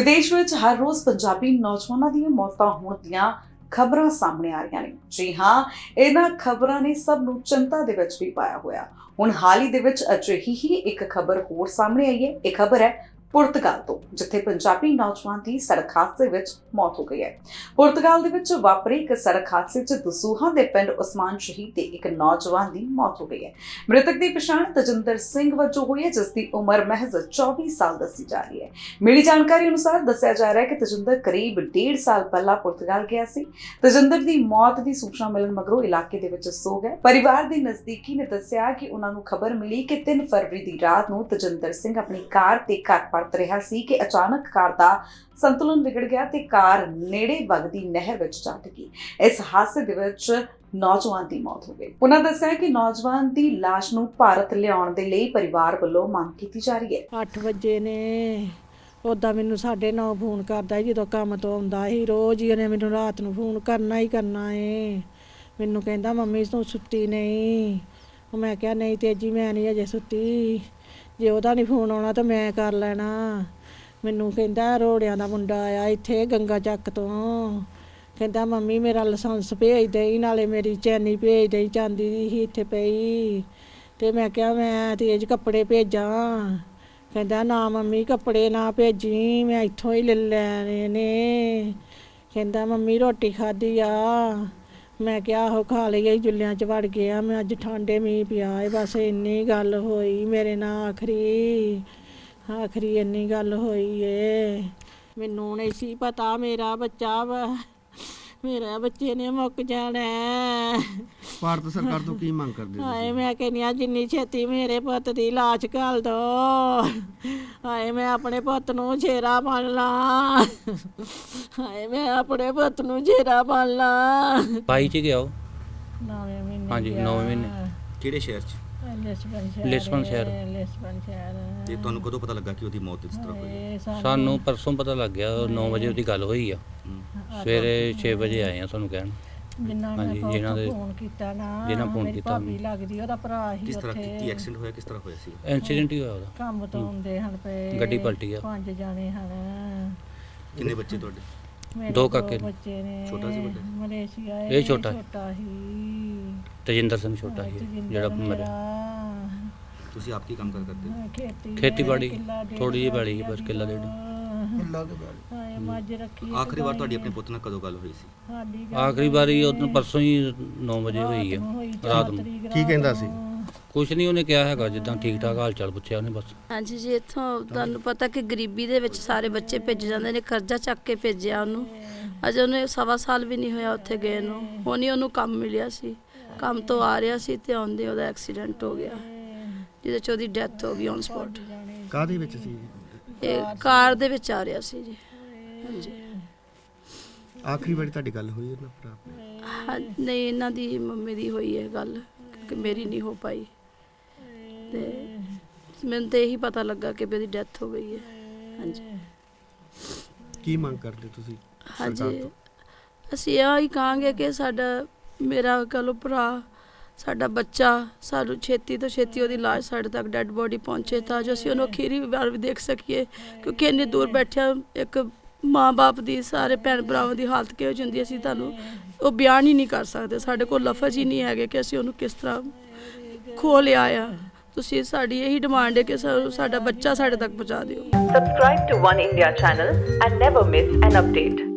ਵਿਦੇਸ਼ ਵਿੱਚ ਹਰ ਰੋਜ਼ ਪੰਜਾਬੀ ਨੌਜਵਾਨਾਂ ਦੀਆਂ ਮੌਤਾਂ ਹੋਣ ਦੀਆਂ ਖਬਰਾਂ ਸਾਹਮਣੇ ਆ ਰਹੀਆਂ ਨੇ। ਜੀ ਹਾਂ, ਇਹਨਾਂ ਖਬਰਾਂ ਨੇ ਸਭ ਨੂੰ ਚਿੰਤਾ ਦੇ ਵਿੱਚ ਵੀ ਪਾਇਆ ਹੋਇਆ। ਹੁਣ ਹਾਲ ਹੀ ਦੇ ਵਿੱਚ ਅਜਿਹੀ ਹੀ ਇੱਕ ਖਬਰ ਹੋਰ ਸਾਹਮਣੇ ਆਈ ਹੈ। ਇਹ ਖਬਰ ਹੈ ਪੁਰਤਗਾਲ ਤੋਂ, ਜਿੱਥੇ ਪੰਜਾਬੀ ਨੌਜਵਾਨ ਦੀ ਸੜਕ ਹਾਦਸੇ ਵਿੱਚ ਮੌਤ ਹੋ ਗਈ ਹੈ। ਪੁਰਤਗਾਲ ਦੇ ਵਿੱਚ ਵਾਪਰੇ ਇੱਕ ਸੜਕ ਹਾਦਸੇ 'ਚ ਦਸੂਹਾ ਦੇ ਪਿੰਡ ਉਸਮਾਨ ਸ਼ਹੀਦ ਦੇ ਇੱਕ ਨੌਜਵਾਨ ਦੀ ਮੌਤ ਹੋ ਗਈ ਹੈ। ਮ੍ਰਿਤਕ ਦੀ ਪਛਾਣ ਤਜਿੰਦਰ ਸਿੰਘ ਵਜੋਂ ਹੋਈ ਹੈ ਜਿਸ ਦੀ ਉਮਰ ਮਹਿਜ਼ 24 ਸਾਲ ਦੱਸੀ ਜਾ ਰਹੀ ਹੈ। ਮਿਲੀ ਜਾਣਕਾਰੀ ਅਨੁਸਾਰ ਦੱਸਿਆ ਜਾ ਰਿਹਾ ਹੈ ਕਿ ਤਜਿੰਦਰ ਕਰੀਬ 1.5 ਸਾਲ ਪਹਿਲਾਂ ਪੁਰਤਗਾਲ ਗਿਆ ਸੀ। ਤਜਿੰਦਰ ਦੀ ਮੌਤ ਦੀ ਸੂਚਨਾ ਮਿਲਣ ਮਗਰੋਂ ਇਲਾਕੇ ਦੇ ਵਿੱਚ ਸੋ ਗਏ। ਪਰਿਵਾਰ ਦੇ ਨਜ਼ਦੀਕੀ ਨੇ ਦੱਸਿਆ ਕਿ ਉਹਨਾਂ ਨੂੰ ਖਬਰ ਮਿਲੀ ਕਿ 3 ਫਰਵਰੀ ਦੀ ਰਾਤ ਨੂੰ ਤਜਿੰਦਰ ਸਿੰਘ ਆਪਣੀ ਕਾਰ ਤੇ ਘਰ ਪਰਤ ਰਿਹਾ ਸੀ ਕਿ ਅਚਾਨਕ ਕਾਰ ਦਾ ਸੰਤੁਲਨ ਵਿਗੜ ਗਿਆ ਤੇ ਕਾਰ ਨੇੜੇ ਵਗਦੀ ਨਹਿਰ ਵਿੱਚ ਜਾ ਡਿੱਗੀ ਇਸ ਹਾਦਸੇ ਦੇ ਵਿੱਚ ਨੌਜਵਾਨ ਦੀ ਮੌਤ ਹੋ ਗਈ। ਉਹਨਾਂ ਦੱਸਿਆ ਕਿ ਨੌਜਵਾਨ ਦੀ ਲਾਸ਼ ਨੂੰ ਭਾਰਤ ਲਿਆਉਣ ਦੇ ਲਈ ਪਰਿਵਾਰ ਵੱਲੋਂ ਮੰਗ ਕੀਤੀ ਜਾ ਰਹੀ ਹੈ। 8 ਵਜੇ ਨੇ। ਉਦਾਂ ਮੈਨੂੰ ਸਾਡੇ ਨਾਲ ਫੋਨ ਕਰਦਾ ਸੀ, ਜਦੋਂ ਕੰਮ ਤੋਂ ਆਉਂਦਾ ਸੀ। ਰੋਜ਼ ਹੀ ਉਹਨੇ ਮੈਨੂੰ ਰਾਤ ਨੂੰ ਫੋਨ ਕਰਨਾ ਹੀ ਕਰਨਾ ਏ। ਮੈਨੂੰ ਕਹਿੰਦਾ, ਮੰਮੀ, ਤੂੰ ਸੁੱਤੀ ਨਹੀਂ? ਉਹ ਮੈਂ ਕਿਹਾ, ਨਹੀਂ ਤੇਜੀ, ਮੈਂ ਨਹੀਂ ਅਜੇ ਸੁੱਤੀ। ਜੇ ਉਹਦਾ ਨਹੀਂ ਫੋਨ ਆਉਣਾ ਤਾਂ ਮੈਂ ਕਰ ਲੈਣਾ। ਮੈਨੂੰ ਕਹਿੰਦਾ ਰੋੜਿਆਂ ਦਾ ਮੁੰਡਾ ਆਇਆ ਇੱਥੇ ਗੰਗਾ ਚੱਕ ਤੋਂ। ਕਹਿੰਦਾ, ਮੰਮੀ, ਮੇਰਾ ਲਾਇਸੈਂਸ ਭੇਜ ਦੇਈ, ਨਾਲੇ ਮੇਰੀ ਚੈਨੀ ਭੇਜ ਦੇਈ, ਚਾਂਦੀ ਦੀ ਸੀ ਇੱਥੇ ਪਈ। ਤੇ ਮੈਂ ਕਿਹਾ, ਮੈਂ ਤੇਜ ਕੱਪੜੇ ਭੇਜਾਂ। ਕਹਿੰਦਾ, ਨਾ ਮੰਮੀ, ਕੱਪੜੇ ਨਾ ਭੇਜੀ, ਮੈਂ ਇੱਥੋਂ ਹੀ ਲੈ ਲੈਣੇ ਨੇ। ਕਹਿੰਦਾ, ਮੰਮੀ, ਰੋਟੀ ਖਾਧੀ ਆ। ਮੈਂ ਕਿਹਾ, ਆਹੋ, ਖਾ ਲਈ ਜੁੱਲਿਆਂ ਚ ਵੜ ਗਿਆ। ਮੈਂ ਅੱਜ ਠਾਂਡੇ ਮੀਂਹ ਪਿਆ ਏ, ਬਸ ਇੰਨੀ ਗੱਲ ਹੋਈ ਮੇਰੇ ਨਾਲ, ਆਖਰੀ ਆਖਰੀ ਇੰਨੀ ਗੱਲ ਹੋਈ ਏ। ਮੈਨੂੰ ਨਹੀਂ ਸੀ ਪਤਾ ਮੇਰਾ ਬੱਚਾ ਵਾ। ਮੇਰਾ ਬੱਚੇ ਨੇ ਮੁੱਕ ਜਾਣਾ। ਹੈ। ਭਾਰਤ ਸਰਕਾਰ ਤੋਂ ਕੀ ਮੰਗ ਕਰਦੇ ਹਾਏ ਮੈਂ ਕਹਿੰਦੀ ਹਾਂ ਜਿੰਨੀ ਛੇਤੀ ਮੇਰੇ ਪੁੱਤ ਦੀ ਲਾਸ਼ ਘਾਲ ਦੋ। ਹਾਏ ਮੈਂ ਆਪਣੇ ਪੁੱਤ ਨੂੰ ਛੇਰਾ ਬਣ ਲਾਂ। ਹਾਏ ਮੈਂ ਆਪਣੇ ਪੁੱਤ ਨੂੰ ਛੇਰਾ ਬਣ ਲਾਂ। ਬਾਈ ਚ ਗਿਆ ਉਹ? ਨਵੇਂ ਮਹੀਨੇ ਹਾਂਜੀ, ਗਿਆ। ਨੌਵੇਂ ਮਹੀਨੇ। ਕਿਹੜੇ ਸ਼ਹਿਰ 'ਚ? ਲਿਸਬਨ ਸ਼ਹਿਰ। ਲਿਸਬਨ ਸ਼ਹਿਰ। ਲਿਸਬਨ ਸ਼ਹਿਰ। ਤੇ ਤੁਹਾਨੂੰ ਕਦੋਂ ਪਤਾ ਲੱਗਾ ਕਿ ਉਹਦੀ ਮੌਤ ਇਸ ਤਰ੍ਹਾਂ ਹੋਈ? ਸਾਨੂੰ ਸਾਨੂੰ ਪਰਸੋਂ ਪਤਾ ਲੱਗ ਗਿਆ 9 ਵਜੇ ਉਹਦੀ ਗੱਲ ਹੋਈ ਆ। ਸਵੇਰੇ 6 ਵਜੇ ਆਏ ਆ ਤੁਹਾਨੂੰ ਕਹਿਣ ਜਿਨ੍ਹਾਂ ਨੇ ਹਾਂਜੀ, ਜਿਨ੍ਹਾਂ ਦੇ- ਫੋਨ ਕੀਤਾ ਨਾ ਜਿਨ੍ਹਾਂ phone ਮੇਰੀ ਕੀਤਾ ਭਾਬੀ ਲੱਗਦੀ ਉਹਦਾ ਭਰਾ ਹੀ ਕਿਸ ਤਰ੍ਹਾਂ ਕੀ ਐਕਸੀਡੈਂਟ ਹੋਇਆ ਕਿਸ ਤਰ੍ਹਾਂ ਹੋਇਆ ਸੀ ਇਨਸੀਡੈਂਟ ਹੀ ਹੋਇਆ ਉਹਦਾ ਕੰਮ ਤੋਂ ਆਉਂਦੇ ਹਨ ਪਏ ਗੱਡੀ ਪਲਟੀ ਆ। ਪੰਜ ਜਾਣੇ ਹਨ ਕਿੰਨੇ ਬੱਚੇ ਤੁਹਾਡੇ ਮੇਰੇ ਦੋ ਕਾਕੇ ਨੇ। ਬੱਚੇ ਨੇ ਛੋਟਾ ਸੀ ਵੱਡਾ? ਮਲੇਸ਼ੀਆ ਇਹ ਛੋਟਾ ਹੈ। ਛੋਟਾ ਹੀ ਤਜਿੰਦਰ ਸਿੰਘ ਛੋਟਾ ਸੀ ਜਿਹੜਾ ਮਰਿਆ ਮੇਰਾ, ਤੁਸੀਂ ਆਪ ਕੀ ਕੰਮ ਕਰ ਕਰਦੇ ਹੋ? ਖੇਤੀ ਖੇਤੀਬਾੜੀ, ਥੋੜ੍ਹੀ ਜਿਹੀ ਬਾੜੀ ਸੀ, ਬਸ ਕਿੱਲਾ ਡੇਢ। ਹਾਏ ਮੱਝ ਰੱਖੀ ਇੱਕ ਆਖਰੀ ਵਾਰ ਤੁਹਾਡੀ ਆਪਣੇ ਪੁੱਤ ਨਾਲ ਕਦੋਂ ਗੱਲ ਹੋਈ ਸੀ? ਸਾਡੀ ਆਖਰੀ ਵਾਰੀ ਉਹਨੂੰ ਪਰਸੋਂ ਹੀ 9 ਵਜੇ ਹੋਈ ਆ ਰਾਤ ਨੂੰ ਕੀ ਕਹਿੰਦਾ ਸੀ? ਕੁਛ ਨਹੀਂ ਉਹਨੇ ਕਿਹਾ ਹੈਗਾ ਜਿੱਦਾਂ ਠੀਕ ਠਾਕ ਹਾਲ ਚਾਲ ਪੁੱਛਿਆ ਉਹਨੇ ਬਸ। ਹਾਂਜੀ ਜੀ ਇੱਥੋਂ ਤੁਹਾਨੂੰ ਪਤਾ ਕਿ ਗਰੀਬੀ ਦੇ ਵਿੱਚ ਸਾਰੇ ਬੱਚੇ ਭੇਜੇ ਜਾਂਦੇ ਨੇ ਕਰਜ਼ਾ ਚੱਕ ਕੇ ਭੇਜਿਆ ਉਹਨੂੰ। ਅਜੇ ਉਹਨੇ ਸਵਾ ਸਾਲ ਵੀ ਨਹੀਂ ਹੋਇਆ ਉੱਥੇ ਗਏ ਨੂੰ। ਹੁਣ ਹੀ ਉਹਨੂੰ ਕੰਮ ਮਿਲਿਆ ਸੀ। ਕੰਮ ਤੋਂ ਆ ਰਿਹਾ ਸੀ ਤੇ ਆਉਂਦੇ ਉਹਦਾ ਐਕਸੀਡੈਂਟ ਹੋ ਗਿਆ ਜਿਹਦੇ ਚ ਉਹਦੀ ਡੈਥ ਹੋ ਗਈ ਔਨ ਸਪੌਟ। ਕਾਹਦੇ ਵਿੱਚ ਸੀ? ਇਹ ਕਾਰ ਦੇ ਵਿੱਚ ਆ ਰਿਹਾ ਸੀ ਜੀ। ਹਾਂਜੀ। ਆਖਰੀ ਵਾਰੀ ਤੁਹਾਡੀ ਗੱਲ ਹੋਈ ਉਹਨਾਂ ਭਰਾ ਨਾਲ? ਹਾਂ ਨਹੀਂ ਇਹਨਾਂ ਦੀ ਮੰਮੀ ਦੀ ਹੋਈ ਹੈ ਗੱਲ ਕਿ ਮੇਰੀ ਨਹੀਂ ਹੋ ਪਾਈ। ਤੇ ਮੈਨੂੰ ਤੇ ਇਹੀ ਪਤਾ ਲੱਗਾ ਕਿ ਵੀ ਉਹਦੀ ਡੈਥ ਹੋ ਗਈ ਹੈ। ਹਾਂਜੀ। ਕੀ ਮੰਗ ਕਰਦੇ ਤੁਸੀਂ ਸਰਕਾਰ ਹਾਂਜੀ। ਤੋਂ? ਅਸੀਂ ਇਹ ਹੀ ਕਹਾਂਗੇ ਕਿ ਸਾਡਾ ਮੇਰਾ ਕਹਲੋ ਭਰਾ ਸਾਡਾ ਬੱਚਾ ਸਾਨੂੰ ਛੇਤੀ ਤੋਂ ਛੇਤੀ ਉਹਦੀ ਲਾਸ਼ ਸਾਡੇ ਤੱਕ ਡੈੱਡ ਬੋਡੀ ਪਹੁੰਚੇ ਤਾਂ ਜੋ ਅਸੀਂ ਉਹਨੂੰ ਅਖੀਰੀ ਵਾਰ ਵੀ ਦੇਖ ਸਕੀਏ ਕਿਉਂਕਿ ਇੰਨੀ ਦੂਰ ਬੈਠਿਆ ਇੱਕ ਮਾਂ-ਬਾਪ ਦੀ ਸਾਰੇ ਭੈਣ ਭਰਾਵਾਂ ਦੀ ਹਾਲਤ ਕਿਹੋ ਜਿਹੀ ਹੁੰਦੀ ਹੈ, ਅਸੀਂ ਤੁਹਾਨੂੰ ਉਹ ਬਿਆਨ ਹੀ ਨਹੀਂ ਕਰ ਸਕਦੇ। ਸਾਡੇ ਕੋਲ ਲਫ਼ਜ਼ ਹੀ ਨਹੀਂ ਹੈਗੇ ਕਿ ਅਸੀਂ ਉਹਨੂੰ ਕਿਸ ਤਰ੍ਹਾਂ ਖੋ ਲਿਆ ਆ। ਤੁਸੀਂ ਸਾਡੀ ਇਹੀ ਡਿਮਾਂਡ ਹੈ ਕਿ ਸਾਨੂੰ ਸਾਡਾ ਬੱਚਾ ਸਾਡੇ ਤੱਕ ਪਹੁੰਚਾ ਦਿਓ। Subscribe to One India channel and never miss an update.